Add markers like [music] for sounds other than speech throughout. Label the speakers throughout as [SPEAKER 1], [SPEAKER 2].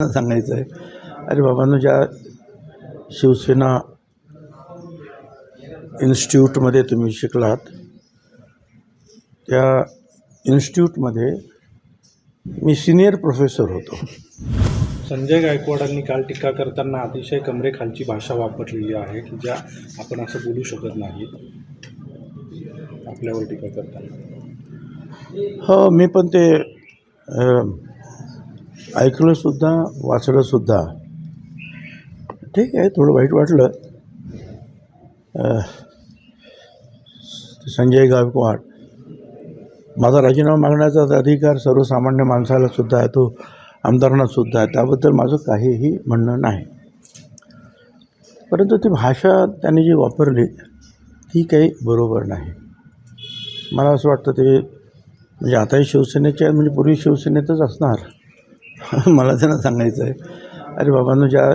[SPEAKER 1] सांगायचं आहे अरे बाबांनो ज्या शिवसेना इन्स्टिट्यूटमध्ये तुम्ही शिकलात त्या इन्स्टिट्यूटमध्ये मी सिनियर प्रोफेसर होतो.
[SPEAKER 2] संजय गायकवाडांनी काल टीका करताना अतिशय कमरेखालची भाषा वापरलेली आहे की ज्या आपण असं बोलू शकत नाही. आपल्यावर टीका करताना.
[SPEAKER 1] हो मी पण ते ऐकलंसुद्धा वाचलंसुद्धा. ठीक आहे थोडं वाईट वाटलं. संजय गायकवाड. माझा राजीनामा मागण्याचा अधिकार सर्वसामान्य माणसाला सुद्धा आहे तो आमदारांना सुद्धा आहे. त्याबद्दल माझं काहीही म्हणणं नाही. परंतु ती भाषा त्याने जी वापरली ती काही बरोबर नाही. मला असं वाटतं ते म्हणजे आताही शिवसेनेचे म्हणजे पूर्वी शिवसेनेतच असणार. [laughs] मला त्यांना सांगायचं आहे. अरे बाबांनो ज्या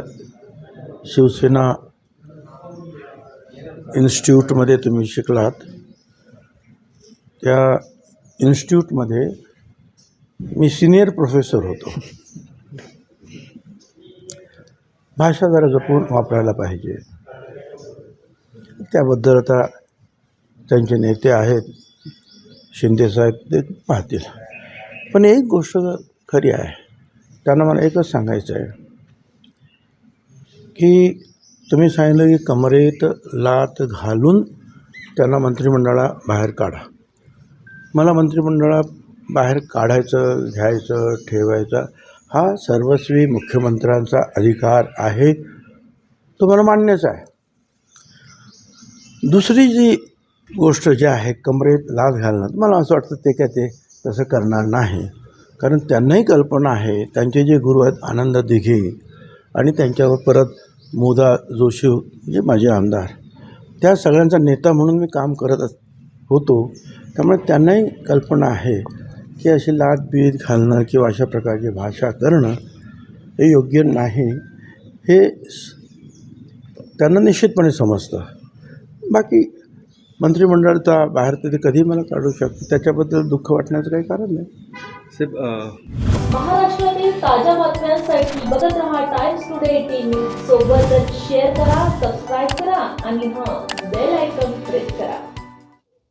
[SPEAKER 1] शिवसेना इन्स्टिट्यूटमध्ये तुम्ही शिकलात त्या इन्स्टिट्यूटमध्ये मी सिनियर प्रोफेसर होतो. भाषा जरा जपून वापरायला पाहिजे. त्याबद्दल आता त्यांचे नेते आहेत शिंदेसाहेब ते पाहतील. पण एक गोष्ट खरी आहे. त्यांना मला एकच सांगायचं आहे. की तुम्ही सांगितलं की कमरेत लात घालून त्यांना मंत्रिमंडळा बाहेर काढा. मला मंत्रिमंडळा बाहेर काढायचं घ्यायचं ठेवायचं हा सर्वस्वी मुख्यमंत्र्यांचा अधिकार आहे तो मला मान्यच आहे. दुसरी जी गोष्ट जी आहे कमरेत लाच घालणं मला असं वाटतं ते काय ते तसं करणार नाही. कारण त्यांनाही कल्पना आहे त्यांचे जे गुरु आहेत आनंद दिघे आणि त्यांच्यावर परत मोदा जोशी जे माझे आमदार. त्या सगळ्यांचा नेता म्हणून मी काम करत अस होतो. त्यामुळे त्यांनाही कल्पना आहे की अशी लाटबीत घालणं किंवा अशा प्रकारची भाषा करणं हे योग्य नाही. हे त्यांना निश्चितपणे समजतं. बाकी मंत्रिमंडळाचा बाहेर ते कधी मला काढू शकतो. त्याच्याबद्दल दुःख वाटण्याचं काही कारण नाही.
[SPEAKER 3] महाराष्ट्रातील ताज्या बातम्यांसाठी बघत रहा टाइम्स टुडे टीव्ही सोबतच शेअर करा सबस्क्राईब करा आणि हां बेल आयकॉन प्रेस करा.